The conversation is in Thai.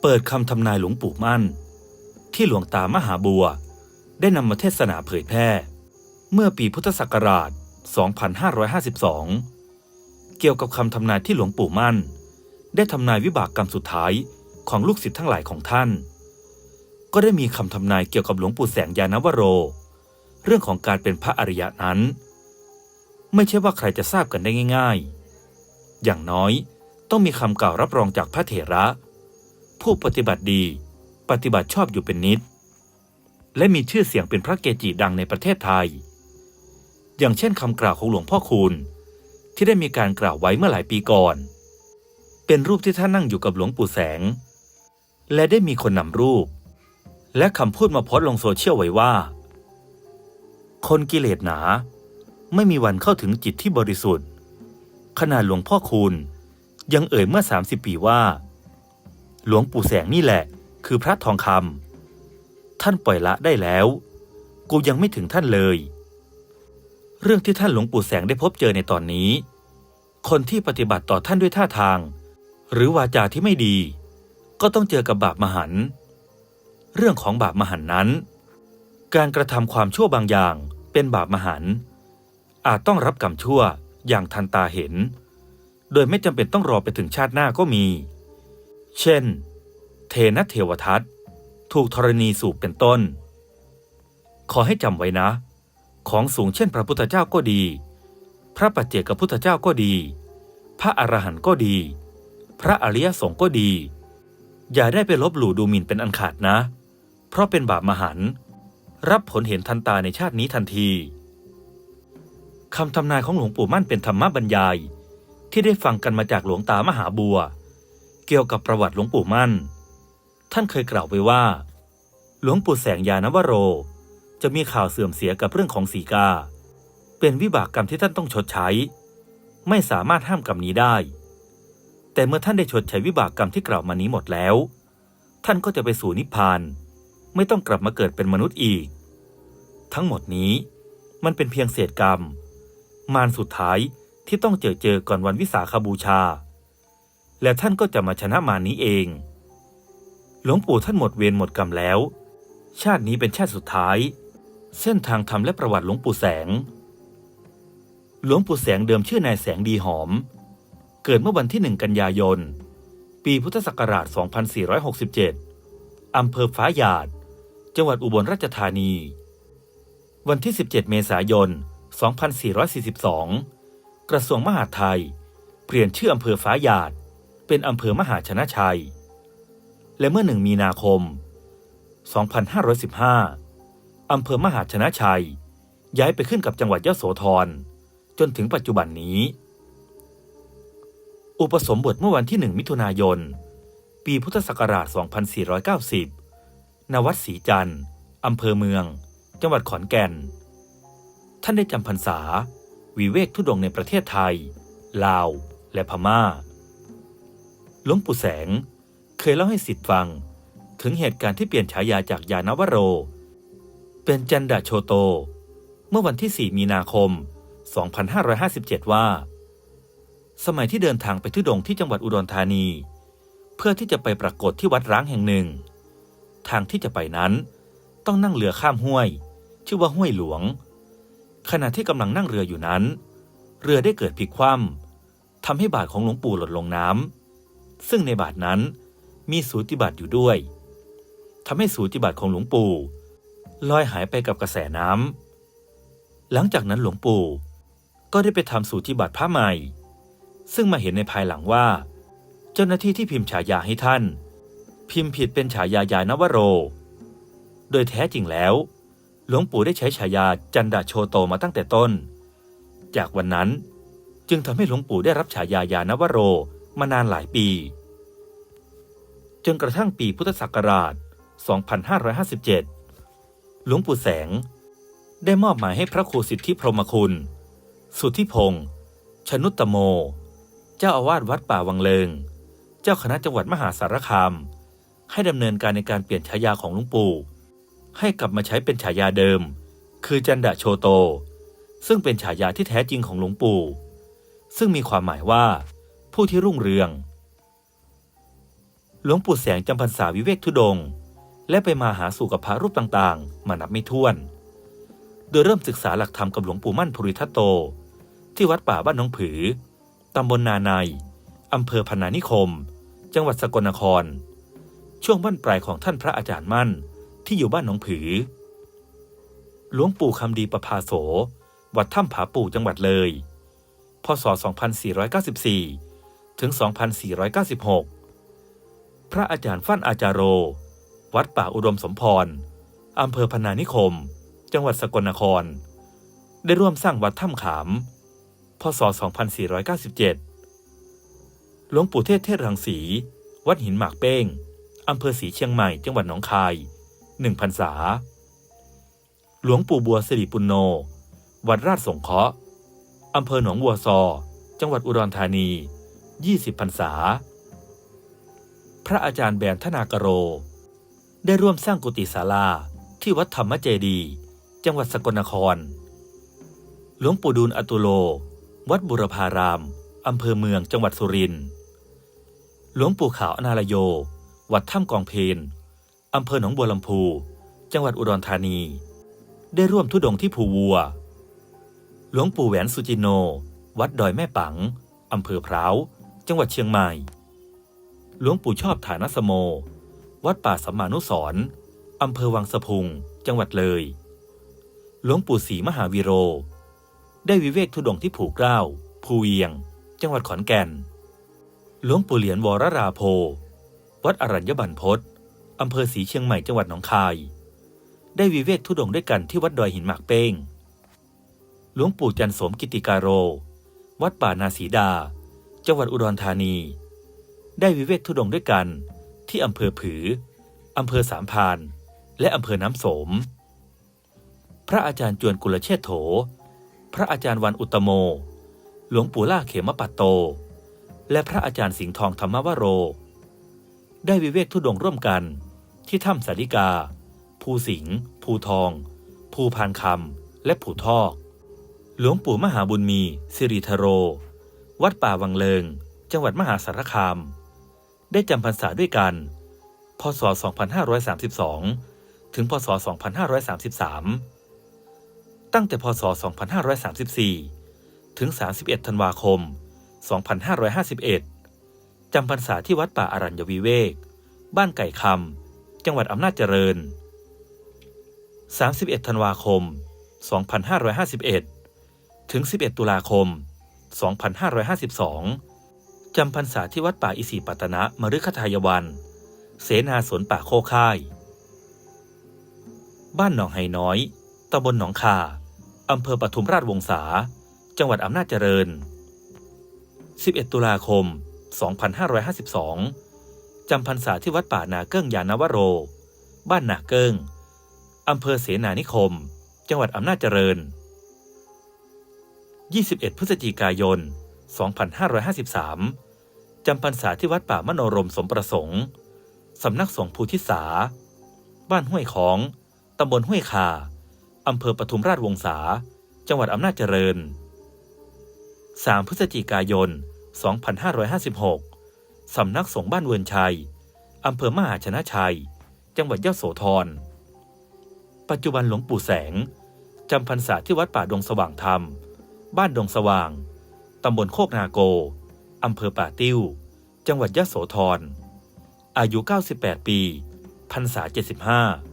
เปิดคำทำนายหลวงปู่มั่น ที่หลวงตามหาบัว ได้นำมาเทศนาเผยแพร่ เมื่อปีพุทธศักราช 2552 เกี่ยวกับคำทำนายที่หลวงปู่มั่น ได้ทำนายวิบากกรรมสุดท้ายของลูกศิษย์ทั้งหลายของท่าน ก็ได้มีคำทำนายเกี่ยวกับหลวงปู่แสงยานวโร เรื่องของการเป็นพระอริยะนั้น ไม่ใช่ว่าใครจะทราบกันได้ง่าย ๆ อย่างน้อยต้องมีคำกล่าวรับรองจากพระเถระ ผู้ปฏิบัติดี ปฏิบัติชอบอยู่เป็นนิด และมีชื่อเสียงเป็นพระเกจิดังในประเทศไทย อย่างเช่นคำกล่าวของหลวงพ่อคูณที่ได้มีการกล่าวไว้เมื่อหลายปีก่อน เป็นรูปที่ท่านนั่งอยู่กับหลวงปู่แสง และได้มีคนนำรูป และคำพูดมาโพสต์ลงโซเชียลไว้ว่า คนกิเลสหนา ไม่มีวันเข้าถึงจิตที่บริสุทธิ์ ขนาดหลวงพ่อคูณยังเอ่ยเมื่อ 30 ปีว่า หลวงปู่แสงนี่แหละ คือพระทองคำท่านปล่อยละได้แล้ว กูยังไม่ถึงท่านเลย เรื่องที่ท่านหลวงปู่แสงได้พบเจอในตอนนี้ คนที่ปฏิบัติต่อท่านด้วยท่าทาง หรือวาจาที่ไม่ดี ก็ต้องเจอกับบาปมหัน เรื่องของบาปมหันนั้น การกระทำความชั่วบางอย่างเป็นบาปมหัน อาจต้องรับกรรมชั่วอย่างทันตาเห็น โดยไม่จำเป็นต้องรอไปถึงชาติหน้าก็มี เช่น เทนเทวทัตถูกธรณีสูบเป็นต้น ขอให้จำไว้นะ ของสูงเช่นพระพุทธเจ้าก็ดี พระปัจเจกพุทธเจ้าก็ดี พระอรหันต์ก็ดี พระอริยสงฆ์ก็ดี อย่าได้ไปลบหลู่ดูหมิ่นเป็นอันขาดนะ เพราะเป็นบาปมหันรับผลเห็นทันตาในชาตินี้ทันทีคำทำนายของหลวงปู่มั่นเป็นธรรมบรรยาย ที่ได้ฟังกันมาจากหลวงตามหาบัว เกี่ยวกับประวัติหลวงปู่มั่น ท่านเคยกล่าวไว้ว่า หลวงปู่แสงยานวโร จะมีข่าวเสื่อมเสียกับเรื่องของสีกา เป็นวิบากกรรมที่ท่านต้องชดใช้ ไม่สามารถห้ามกรรมนี้ได้ แต่เมื่อท่านได้ชดใช้วิบากกรรมที่กล่าวมานี้หมดแล้ว ท่านก็จะไปสู่นิพพาน ไม่ต้องกลับมาเกิดเป็นมนุษย์อีก ทั้งหมดนี้มันเป็นเพียงเศษกรรม มารสุดท้ายที่ต้องเจอเจอก่อนวันวิสาขบูชา และท่านก็จะมาชนะมานี้เอง หลวงปู่ท่านหมดเวรหมดกรรมแล้ว ชาตินี้เป็นชาติสุดท้าย เส้นทางธรรมและประวัติหลวงปู่แสง หลวงปู่แสงเดิมชื่อนายแสงดีหอม เกิดเมื่อวันที่หนึ่งกันยายน ปีพุทธศักราช 2467 อำเภอฟ้าหยาด จังหวัดอุบลราชธานี วันที่ 17 เมษายน 2442 กระทรวงมหาดไทย เปลี่ยนชื่ออำเภอฟ้าหยาด เป็นอำเภอมหาชนะชัย และเมื่อหนึ่งมีนาคม 2515 อำเภอมหาชนะชัย ย้ายไปขึ้นกับจังหวัดยโสธร จนถึงปัจจุบันนี้ อุปสมบทเมื่อวันที่1มิถุนายน ปีพุทธศักราช 2490 ณ วัดศรีจันทร์อำเภอเมือง จังหวัดขอนแก่น ท่านได้จำพรรษา วิเวกทุดงในประเทศไทย ลาว และพม่า หลวงปู่แสง เคยเล่าให้สิทธิ์ฟัง ถึงเหตุการณ์ที่เปลี่ยนฉายาจากยานวโร เป็นจันดาโชโต เมื่อวันที่ 4 มีนาคม 2557 ว่า สมัยที่เดินทางไปทุดงที่จังหวัดอุดรธานี เพื่อที่จะไปปรากฏที่วัดร้างแห่งหนึ่ง ทางที่จะไปนั้นต้องนั่งเรือข้ามห้วย ชื่อว่าห้วยหลวง ขณะที่กำลังนั่งเรืออยู่นั้น เรือได้เกิดพลิกคว่ำทำให้บาทของหลวงปู่หล่นลงน้ำ ซึ่งในบาทนั้นมีสูติบัตรอยู่ด้วยทำให้สูติบัตรของหลวงปู่ลอยหายไปกับกระแสน้ำหลังจากนั้นหลวงปู่ก็ได้ไปทำสูติบัตรพระใหม่ ซึ่งมาเห็นในภายหลังว่า เจ้าหน้าที่ที่พิมพ์ฉายาให้ท่าน พิมพ์ผิดเป็นฉายายานวโร โดยแท้จริงแล้ว หลวงปู่ได้ใช้ฉายาจันดาโชโตมาตั้งแต่ต้น จากวันนั้นจึงทำให้หลวงปู่ได้รับฉายายานวโร มานานหลายปี จนกระทั่งปีพุทธศักราช 2557 หลวงปู่แสง ได้มอบหมายให้พระครูสิทธิพรหมคุณ สุทธิพงษ์ชนุตตโม เจ้าอาวาสวัดป่าวังเลง เจ้าคณะจังหวัดมหาสารคาม ให้ดำเนินการในการเปลี่ยนฉายาของหลวงปู่ให้กลับมาใช้เป็นฉายาเดิม คือจันดาโชโต ซึ่งเป็นฉายาที่แท้จริงของหลวงปู่ ซึ่งมีความหมายว่า ผู้ที่รุ่งเรือง หลวงปู่แสงจำพรรษาวิเวกทุดง และไปมาหาสู่กับพระรูปต่างๆ มานับไม่ถ้วน โดยเริ่มศึกษาหลักธรรมกับหลวงปู่มั่นภูริทัตโต ที่วัดป่าบ้านหน้องผือ ตำบลนาในอำเภอพนานิคม จังหวัดสกลนคร ช่วงบ้านปลายของท่านพระอาจารย์มั่นที่อยู่บ้านหนองผือ หลวงปู่คำดีประภาโส วัดถ้ำผาปู่จังหวัดเลย พศ 2494 ถึง 2496 พระอาจารย์ฟั่นอาจารโร วัดป่าอุดมสมพร อำเภอพนานิคม จังหวัดสกลนคร ได้ร่วมสร้างวัดถ้ำขาม พศ 2497 หลวงปู่เทศเทศรังสี วัดหินหมากเป้ง อำเภอศรีเชียงใหม่ จังหวัดหนองคายหนึ่งพรรษา หลวงปู่บัวสิริปุณโน วัดราชสงเคราะห์อำเภอหนองบัวซอ จังหวัดอุดรธานี 20พรรษา พระอาจารย์แบนทนากโร ได้ร่วมสร้างกุฏิศาลาที่วัดธรรมเจดี จังหวัดสกลนคร หลวงปู่ดูลอตุโล วัดบุรพาราม อำเภอเมืองจังหวัดสุรินทร์หลวงปู่ขาวอนาลโย วัดถ้ำกองเพนอำเภอหนองบัวลำพู จังหวัดอุดรธานี ได้ร่วมทุดงที่ภูวัว หลวงปู่แหวนสุจินโน วัดดอยแม่ปัง อำเภอพร้าว จังหวัดเชียงใหม่ หลวงปู่ชอบฐานสโม วัดป่าสัมมานุสร์อำเภอวังสะพุง จังหวัดเลย หลวงปู่ศรีมหาวีโร ได้วิเวกทุดงที่ผูกเกล้า ภูเวียง จังหวัดขอนแก่น หลวงปู่เหรียญวรราโพ วัดอรัญญบันพศอำเภอศรีเชียงใหม่ จังหวัดหนองคาย ได้วิเวกทุดงด้วยกันที่วัดดอยหินหมากเป้ง หลวงปู่จันสมกิติการโร วัดป่านาสีดา จังหวัดอุดรธานี ได้วิเวกทุดงด้วยกัน ที่อำเภอผือ อำเภอสามพาน และอำเภอน้ำโสม พระอาจารย์จวนกุลเชษโถ พระอาจารย์วันอุตโม หลวงปู่ล่าเขมปัตโต และพระอาจารย์สิงห์ทองธรรมวโร ได้วิเวกทุดงร่วมกันที่ถ้ำสาริกา ภูสิงห์ภูทอง ภูพานคำและภูทอก หลวงปู่มหาบุญมีสิริธโร วัดป่าวังเลิง จังหวัดมหาสารคาม ได้จำพรรษาด้วยกัน พศ 2532 ถึง พศ 2533 ตั้งแต่ พศ 2534 ถึง 31 ธันวาคม 2551 จำพรรษาที่วัดป่าอารัญญวิเวก บ้านไก่คำ จังหวัดอำนาจเจริญ 31 ธันวาคม 2551 ถึง 11 ตุลาคม 2552 จำพรรษาที่วัดป่าอิสิปตนะมฤคทายวัน เสนาสวนป่าโคค่าย บ้านหนองไฮน้อย ตำบลหนองคา อำเภอปทุมราชวงศา จังหวัดอำนาจเจริญ 11 ตุลาคม 2552 จำพรรษาที่วัดป่านาเกิ้งยานวโร บ้านนาเกิ้งอำเภอเสนานิคม จังหวัดอำนาจเจริญ 21 พฤศจิกายน 2553 จำพรรษาที่วัดป่ามโนรมสมประสงค์ สำนักสงฆ์ภูทิสา บ้านห้วยของ ตำบลห้วยคาอำเภอปทุมราชวงศา จังหวัดอำนาจเจริญ 3 พฤศจิกายน 2556 สำนักสงฆ์บ้านเวินชัย อำเภอมหาชนะชัย จังหวัดยโสธร ปัจจุบันหลวงปู่แสง จำพรรษาที่วัดป่าดงสว่างธรรม บ้านดงสว่าง ตำบลโคกนาโก อำเภอป่าติ้ว จังหวัดยะโสธร อายุ 98 ปีพรรษา 75